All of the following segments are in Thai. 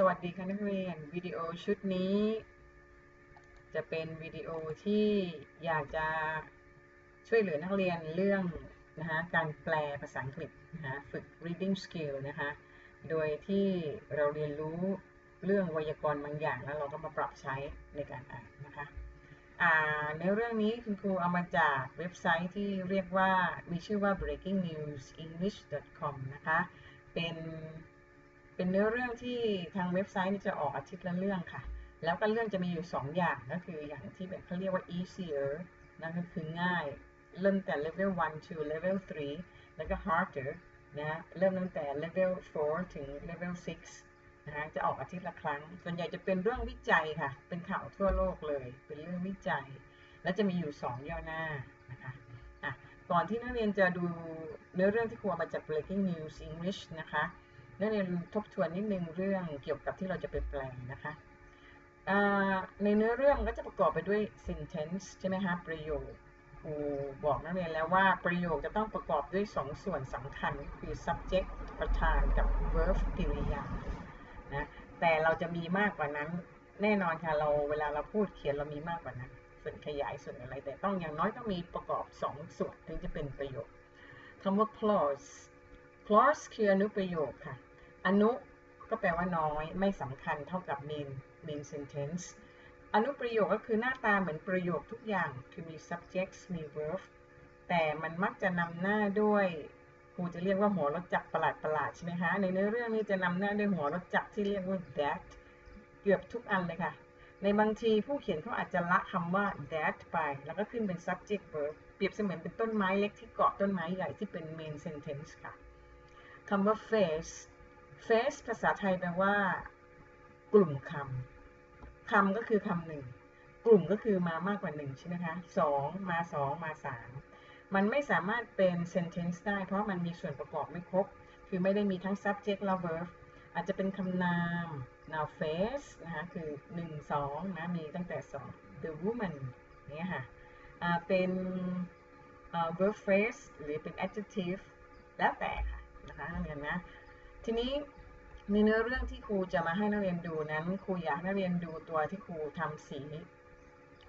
สวัสดีค่ะนักเรียนวิดีโอชุดนี้ จะเป็นวิดีโอที่อยากจะช่วยเหลือนักเรียนเรื่องนะคะการแปลภาษาอังกฤษนะคะฝึก reading skill นะคะโดยที่เราเรียนรู้เรื่องไวยากรณ์บางอย่างแล้วเราก็มาปรับใช้ในการอ่านนะคะในเรื่องนี้คุณครูเอามาจากเว็บไซต์ที่เรียกว่ามีชื่อว่า breakingnewsenglish.com นะคะเป็น เป็นเนื้อเรื่องที่ทางเว็บไซต์นี่จะออกอาทิตย์ละเรื่องค่ะ แล้วก็เรื่องจะมีอยู่ 2 อย่างก็คืออย่างที่แบบเขาเรียกว่า easier นั่นก็คือง่าย เริ่มแต่ level 1 to level 3 แล้วก็ harder นะเริ่มตั้งแต่ level 4 ถึง level 6 นะฮะจะออกอาทิตย์ละครั้ง ส่วนใหญ่จะเป็นเรื่องวิจัยค่ะ เป็นข่าวทั่วโลกเลย เป็นเรื่องวิจัย และจะมีอยู่ 2 ย่อหน้านะคะอะก่อนที่นักเรียนจะดูเนื้อเรื่องที่ครูมาจาก breaking news English นะคะ นักเรียนทบทวนนิดนึงเรื่องเกี่ยวกับที่เราจะไปแปลงนะคะในเนื้อเรื่องก็จะประกอบไปด้วย sentence ใช่ไหมคะประโยคครูบอกนักเรียนแล้วว่าประโยคจะต้องประกอบด้วยสองส่วนสำคัญคือ subject ประธานกับ verb กริยานะแต่เราจะมีมากกว่านั้นแน่นอนค่ะเราเวลาเราพูดเขียนเรามีมากกว่านั้นส่วนขยายส่วนอะไร แต่ต้องอย่างน้อยต้องมีประกอบสองส่วนถึงจะเป็นประโยคคำว่า clause clause คืออนุประโยคค่ะ อนุก็แปลว่าน้อยไม่สำคัญเท่ากับ main main sentence อนุประโยคก็คือหน้าตาเหมือนประโยคทุกอย่างคือมี subject มี verb แต่มันมักจะนำหน้าด้วยครูจะเรียกว่าหัวรถจักรประหลาดประหลาดใช่ไหมคะในเนื้อเรื่องนี้จะนำหน้าด้วยหัวรถจักรที่เรียกว่า that เกือบทุกอันเลยค่ะ ในบางทีผู้เขียนเขาอาจจะละคำว่า that ไป แล้วก็ขึ้นเป็น subject verb เปรียบเสมือนเป็นต้นไม้เล็กที่เกาะต้นไม้ใหญ่ที่เป็น main sentence ค่ะคำว่า face face ภาษาไทยแปลว่า กลุ่มคำคำก็คือคำหนึ่ง กลุ่มก็คือมามากกว่าหนึ่งใช่ไหมคะสองมาสองมาสามมันไม่สามารถเป็น sentence ได้ เพราะมันมีส่วนประกอบไม่ครบ คือไม่ได้มีทั้ง subject และ verb อาจจะเป็นคำนาม now face นะคะคือหนึ่งสองนะ มีตั้งแต่สอง the woman เนี่ยค่ะเป็น verb phrase หรือเป็น adjective แล้วแต่ค่ะนะคะเรียนนะ ทีนี้ในเนื้อเรื่องที่ครูจะมาให้นักเรียนดูนั้นครูอยากนักเรียนดูตัวที่ครูทำสี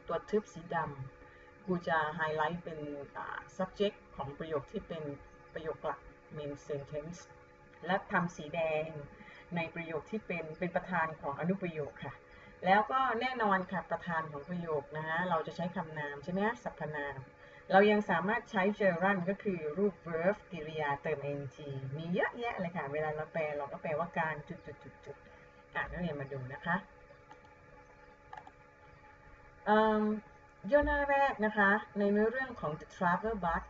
ตัวทึบสีดำครูจะไฮไลท์เป็น subject ของประโยคที่เป็นประโยคหลัก main sentence และทำสีแดงในประโยคที่เป็นเป็นประธานของอนุประโยคค่ะ แล้วก็แน่นอนค่ะประธานของประโยคนะฮะเราจะใช้คำนามใช่ไหมสรรพนาม เรายังสามารถใช้ gerund ก็คือรูป verb กริยาเติม ing มีเยอะแยะเลยค่ะ เวลาเราแปลเราก็แปลว่าการจุดจุดจุดจุดอ่านนักเรียนมาดูนะคะย่อหน้าแรกนะคะ ในเนื้อเรื่องของ the travel bug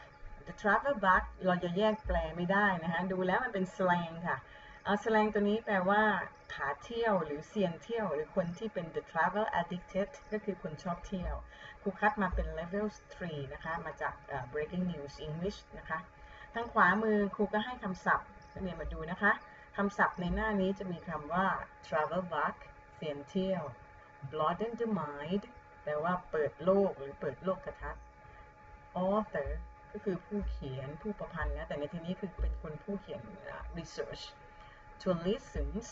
the travel bug เราจะแยกแปลไม่ได้นะคะ ดูแล้วมันเป็น slang ค่ะ slang ตัวนี้แปลว่า ขาเที่ยวหรือเซียนเที่ยว หรือคนที่เป็น the travel addicted ก็คือคนชอบเที่ยวครูคัดมาเป็น level 3 นะคะ มาจาก breaking news English นะคะ ทางขวามือครูก็ให้คำศัพท์เรียนมาดูนะคะคำศัพท์ในหน้านี้จะมีคำว่า travel bug เสียนเที่ยว broaden the mind แปลว่าเปิดโลกหรือเปิดโลกกระทัด author ก็คือผู้เขียนผู้ประพันธ์นะแต่ในที่นี้คือเป็นคนผู้เขียน research tourisms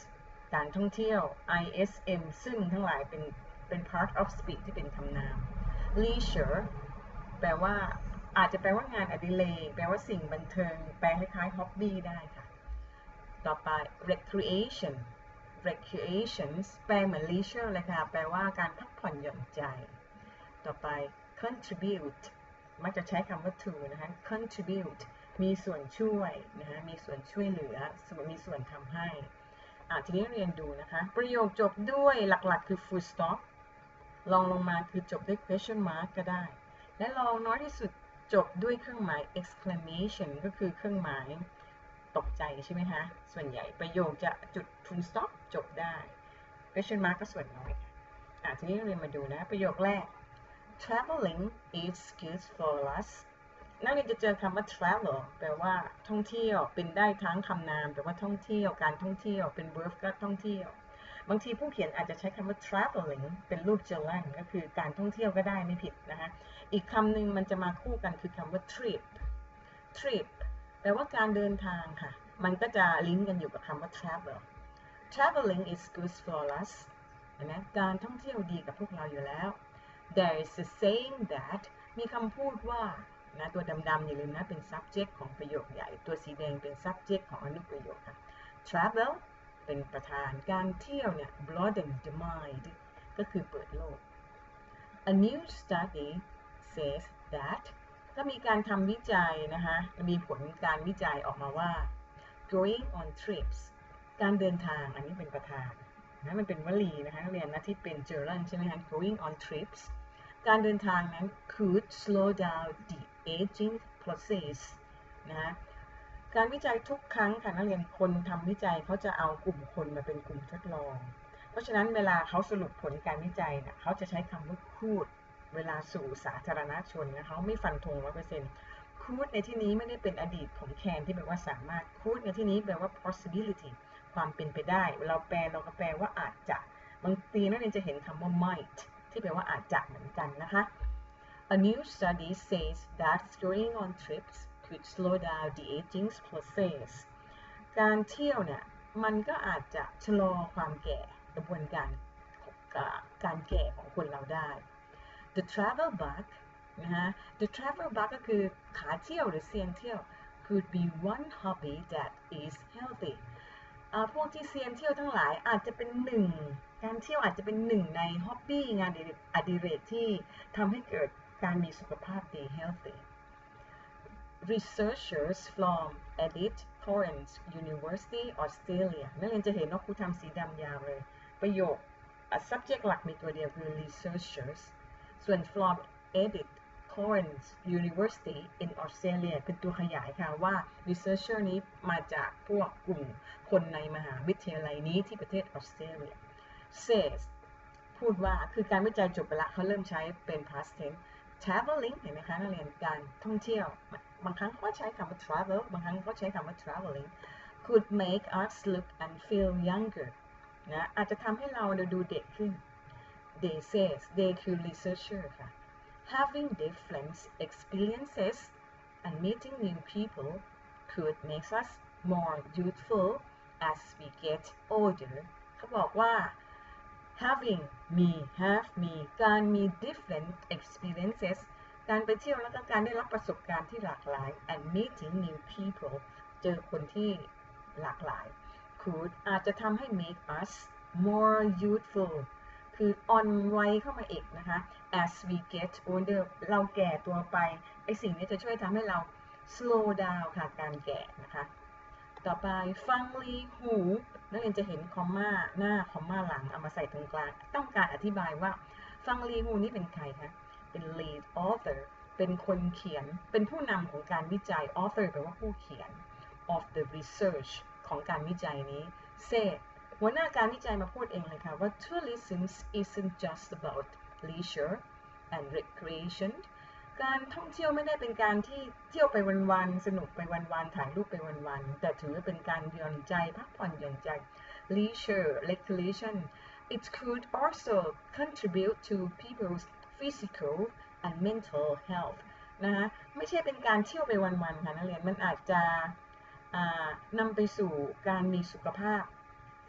การท่องเที่ยว ISM ซึ่งทั้งหลายเป็นเป็น part of speech ที่เป็นคำนาม leisure แปลว่าอาจจะแปลว่างานอดิเรกแปลว่าสิ่งบันเทิง แปลคล้ายๆ hobby ได้ค่ะ ต่อไป recreation recreations แปลเหมือน leisure เลยค่ะ แปลว่าการพักผ่อนหย่อนใจ ต่อไป contribute มักจะใช้คำว่า to นะคะ contribute มีส่วนช่วยนะคะมีส่วนช่วยเหลือ มีส่วนทำให้ ทีนี้เรียนดูนะคะ ประโยคจบด้วยหลักๆ คือ full stop ลองลงมาคือจบด้วย question mark ก็ได้ และลองน้อยที่สุดจบด้วยเครื่องหมาย exclamation ก็คือเครื่องหมายตกใจใช่ไหมคะส่วนใหญ่ประโยคจะจุด full stop จบได้ question mark ก็ส่วนน้อยอะทีนี้เรียนมาดูนะ ประโยคแรก traveling is good for us นักเรียนจะเจอคำว่า travel แปลว่าท่องเที่ยวเป็นได้ทั้งคำนามแปลว่าท่องเที่ยวการท่องเที่ยวเป็น verb ก็ท่องเที่ยว บางทีผู้เขียนอาจจะใช้คำว่า traveling เป็นรูปเจลันก็คือการท่องเที่ยวก็ได้ไม่ผิดนะคะอีกคำหนึ่งมันจะมาคู่กันคือคำว่า trip trip แปลว่าการเดินทางค่ะ มันก็จะลิงก์กันอยู่กับคำว่า travel traveling is good for us เห็นไหมการท่องเที่ยวดีกับพวกเราอยู่แล้ว there is a saying that มีคำพูดว่า นะตัวดำๆอย่าลืมนะเป็น subject ของประโยคใหญ่ ตัวสีแดงเป็น subject ของอนุประโยคค่ะ travel เป็นประธานการเที่ยวเนี่ย broaden the mind ก็คือเปิดโลก a new study says that ก็มีการทำวิจัยนะคะมีผลการวิจัยออกมาว่า going on trips การเดินทางอันนี้เป็นประธานนะมันเป็นวลีนะคะเรียนนะที่เป็น gerund ใช่ไหมคะ going on trips การเดินทางนั้น could slow down the aging process นะการวิจัยทุกครั้งค่ะนักเรียนคนทำวิจัยเขาจะเอากลุ่มคนมาเป็นกลุ่มทดลอง เพราะฉะนั้นเวลาเขาสรุปผลการวิจัยเนี่ยเขาจะใช้คำว่า could เวลาสู่สาธารณชนนะเขาไม่ฟันธงร้อยเปอร์เซ็นต์ could ในที่นี้ไม่ได้เป็นอดีตของแคนที่แปลว่าสามารถ could ในที่นี้แปลว่า possibility ความเป็นไปได้ เราแปลเราก็แปลว่าอาจจะ บางทีนักเรียนจะเห็นคำว่า might ที่แปลว่าอาจจะเหมือนกันนะคะ A new study says that going on trips could slow down the aging process การเที่ยวเนี่ยมันก็อาจจะชะลอความแก่กระบวนการการแก่ของคนเราได้ The travel bug นะฮะ The travel bug ก็คือขาเที่ยวหรือเซียนเที่ยว could be one hobby that is healthy พวกที่เซียนเที่ยวทั้งหลายอาจจะเป็นหนึ่งการเที่ยวอาจจะเป็นหนึ่งในฮ็อบบี้งานอดิเรกที่ทำให้เกิด การมีสุขภาพดี healthy researchers from Edith Torrance University Australia นักเรียนจะเห็นว่าครูทำสีดำยาวเลย ประโยค subject หลักมีตัวเดียวคือ researchers ส่วน from Edith Torrance University in Australia เป็นตัวขยายค่ะว่า researcher นี้มาจากพวกกลุ่มคนในมหาวิทยาลัยนี้ที่ประเทศออสเตรเลีย says พูดว่าคือการวิจัยจบไปละเขาเริ่มใช้เป็น past tense traveling เห็นไหมคะนักเรียนการท่องเที่ยว บางครั้งก็ใช้คำว่า travel บางครั้งก็ใช้คำว่า traveling could make us look and feel younger นะอาจจะทำให้เราดูเด็กขึ้น they says they คือ researcher ค่ะ having different experiences and meeting new people could make us more youthful as we get older เขาบอกว่า having มี have มี การมี different experiences การไปเที่ยวแล้วก็การได้รับประสบการณ์ที่หลากหลาย and meeting new people เจอคนที่หลากหลาย could อาจจะทำให้ make us more youthful คืออ่อนวัยเข้ามาอีกนะคะ as we get older เราแก่ตัวไป ไอสิ่งนี้จะช่วยทำให้เรา slow down ค่ะ การแก่นะคะ ต่อไปฟังลีหูนักเรียนจะเห็นคอมมาหน้าคอมมาหลังเอามาใส่ตรงกลาง ต้องการอธิบายว่าฟังลีหูนี่เป็นใครคะ เป็น lead author เป็นคนเขียน เป็นผู้นำของการวิจัย author แปลว่าผู้เขียน of the research ของการวิจัยนี้ say หัวหน้าการวิจัยมาพูดเองเลยค่ะว่า tourism isn't just about leisure and recreation การท่องเที่ยวไม่ได้เป็นการที่เที่ยวไปวันๆ สนุกไปวันๆ ถ่ายรูปไปวันๆ แต่ถือเป็นการหย่อนใจ พักผ่อนหย่อนใจ leisure recreation it could also contribute to people's physical and mental health นะคะไม่ใช่เป็นการเที่ยวไปวันๆ ค่ะนักเรียน มันอาจจะนำไปสู่การมีสุขภาพ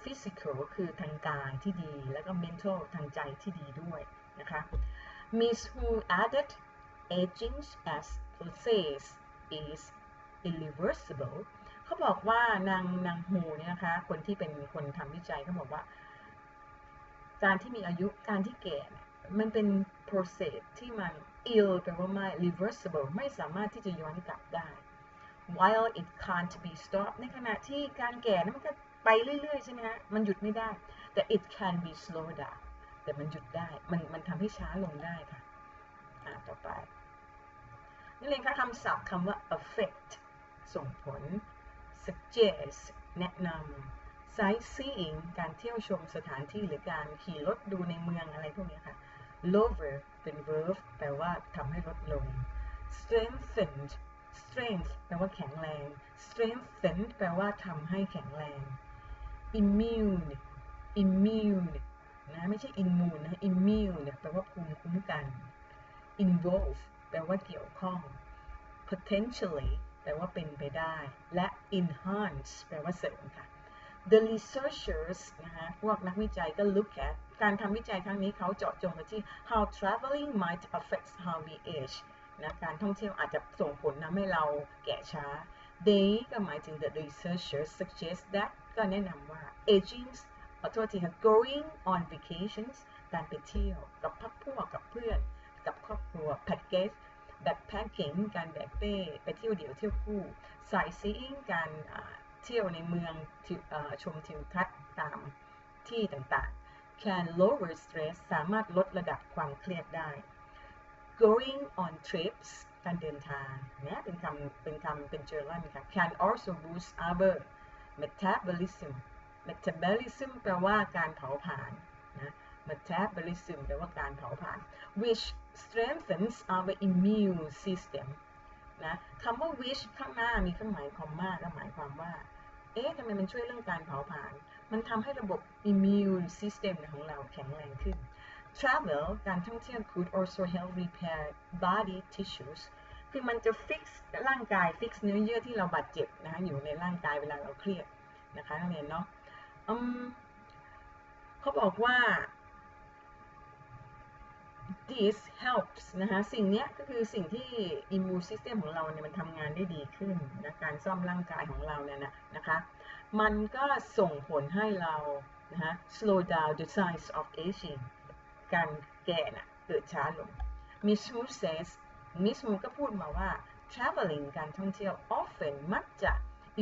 physical คือทางกายที่ดี แล้วก็ mental ทางใจที่ดีด้วยนะคะ Miss Who added aging as process is irreversible เขาบอกว่านางนางฮูเนี่ยนะคะ คนที่เป็นคนทำวิจัยเขาบอกว่า การที่มีอายุการที่แก่มันเป็น process ที่มัน ill แปลว่าไม่ reversible ไม่สามารถที่จะย้อนกลับได้ while it can't be stopped ในขณะที่การแก่นั้นมันก็ไปเรื่อยๆ ใช่ไหมฮะ มันหยุดไม่ได้ แต่ it can be slowed down แต่มันหยุดได้ มันมันทำให้ช้าลงได้ค่ะ อ่า ต่อไป นี่เลยค่ะคำศัพท์คำว่า affect ส่งผล suggest แนะนำ sightseeing การเที่ยวชมสถานที่หรือการขี่รถดูในเมืองอะไรพวกนี้ค่ะ lower เป็น verb แปลว่าทำให้ลดลง strengthened strength แปลว่าแข็งแรง strengthened แปลว่าทำให้แข็งแรง immune immune นะ ไม่ใช่ immune นะ immune แปลว่าภูมิคุ้มกัน involve แปลว่าเกี่ยวข้อง potentially แปลว่าเป็นไปได้ และ enhance แปลว่าเสริมค่ะ the researchers นะคะพวกนักวิจัยก็ look at การทำวิจัยครั้งนี้เขาเจาะจงไปที่ how traveling might affect how we age นะการท่องเที่ยวอาจจะส่งผลทำให้เราแก่ช้า they ก็หมายถึง the researchers suggest that ก็แนะนำว่า aging ขอโทษทีค่ะ going on vacations การไปเที่ยวกับพักพวกกับเพื่อน กับครอบครัว package backpacking การแบกเป้ไปเที่ยวเดี่ยวเที่ยวคู่ sightseeing การเที่ยวในเมืองชมทิวทัศน์ตามที่ต่างๆ can lower stress สามารถลดระดับความเครียดได้ going on trips การเดินทางเนี่ยเป็นคำเป็นคำเป็นเจอร์นค่ะ can also boost our metabolism metabolism แปลว่าการเผาผลาญนะ metabolism แปลว่าการเผาผลาญ which strengthens our immune system นะคำว่า which ข้างหน้ามีเครื่องหมายคอมมาก็หมายความว่า เอ๊ะทำไมมันช่วยเรื่องการเผาผลาญ มันทำให้ระบบ immune system ของเราแข็งแรงขึ้น travel การท่องเที่ยว could also help repair body tissues คือมันจะ fix ร่างกาย fix เนื้อเยื่อที่เราบาดเจ็บนะคะอยู่ในร่างกายเวลาเราเครียดนะคะนักเรียนเนาะเขาบอกว่า this helps นะคะสิ่งนี้ก็คือสิ่งที่ immune system ของเราเนี่ยมันทำงานได้ดีขึ้นนะการซ่อมร่างกายของเราเนี่ยนะนะคะมันก็ส่งผลให้เรานะคะ slow down the signs of aging การแก่น่ะเกิดช้าลง Miss Wu says Miss Wu ก็พูดมาว่า traveling การท่องเที่ยว often มักจะ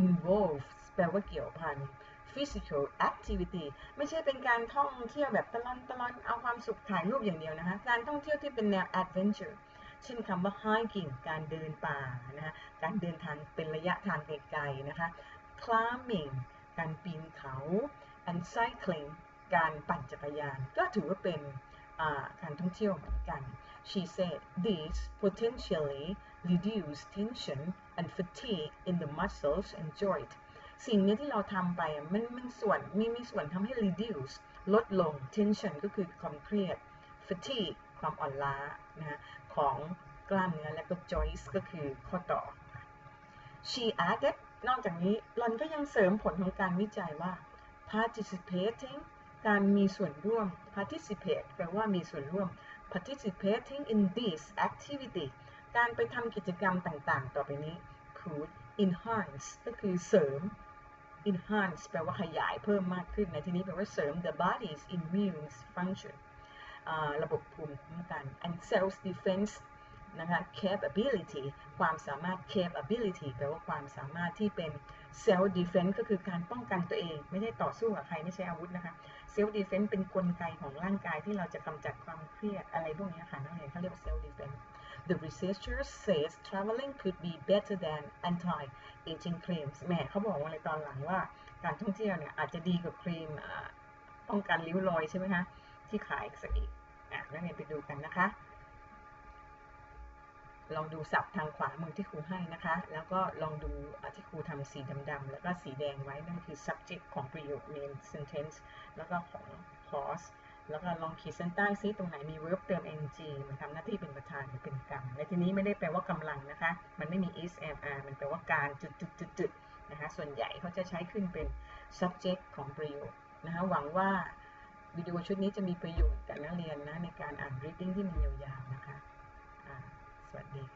involves แปลว่าเกี่ยวพัน physical activity ไม่ใช่เป็นการท่องเที่ยวแบบตะลอนตะลอนเอาความสุขถ่ายรูปอย่างเดียวนะคะ การท่องเที่ยวที่เป็นแนว adventure เช่นคำว่า hiking การเดินป่านะคะการเดินทางเป็นระยะทางไกลๆนะคะ climbing การปีนเขา and cycling การปั่นจักรยาน ก็ถือว่าเป็นการท่องเที่ยวเหมือนกัน She said these potentially reduce tension and fatigue in the muscles and joint สิ่งนี้ที่เราทำไปมันมันส่วนมีมีส่วนทำให้ reduce ลดลง tension ก็คือความเครียด fatigue ความอ่อนล้านะของกล้ามเนื้อและก็ joints ก็คือข้อต่อ She added นอกจากนี้ลอนก็ยังเสริมผลของการวิจัยว่า participating การมีส่วนร่วม participate แปลว่ามีส่วนร่วม participating in this activity การไปทำกิจกรรมต่างๆ ต่อไปนี้ could enhance ก็คือเสริม enhance แปลว่าขยายเพิ่มมากขึ้นในที่นี้แปลว่าเสริม the body's immune function ระบบภูมิคุ้มกัน and self defense นะคะ capability ความสามารถ capability แปลว่าความสามารถที่เป็น self defense ก็คือการป้องกันตัวเอง ไม่ได้ต่อสู้กับใครไม่ใช่อาวุธนะคะ self defense เป็นนกลไกของร่างกายที่เราจะกำจัดความเครียดอะไรพวกนี้ค่ะนักเรียนเขาเรียกว่า self defense The researcher says traveling could be better than anti-aging creams แหมเขาบอกว่าในตอนหลังว่า การท่องเที่ยวเนี่ยอาจจะดีกว่าครีมป้องกันริ้วรอยใช่ไหมคะ ที่ขายสักอีกอะนักเรียนไปดูกันนะคะ ลองดูศัพท์ทางขวามือที่ครูให้นะคะ แล้วก็ลองดูที่ครูทำสีดำๆแล้วก็สีแดงไว้นั่นคือ subject ของประโยค main sentence แล้วก็ของ clause แล้วก็ลองขีดเส้นใต้ซิตรงไหนมี verb เติม ing มันทำหน้าที่เป็นประธานหรือเป็นกรรม ในที่นี้ไม่ได้แปลว่ากำลังนะคะ มันไม่มี is am are มันแปลว่าการจุดๆๆนะคะ ส่วนใหญ่เขาจะใช้ขึ้นเป็น subject ของประโยคนะคะ หวังว่าวิดีโอชุดนี้จะมีประโยชน์กับนักเรียนนะในการอ่าน reading ที่มันยาวๆนะคะ สวัสดีค่ะ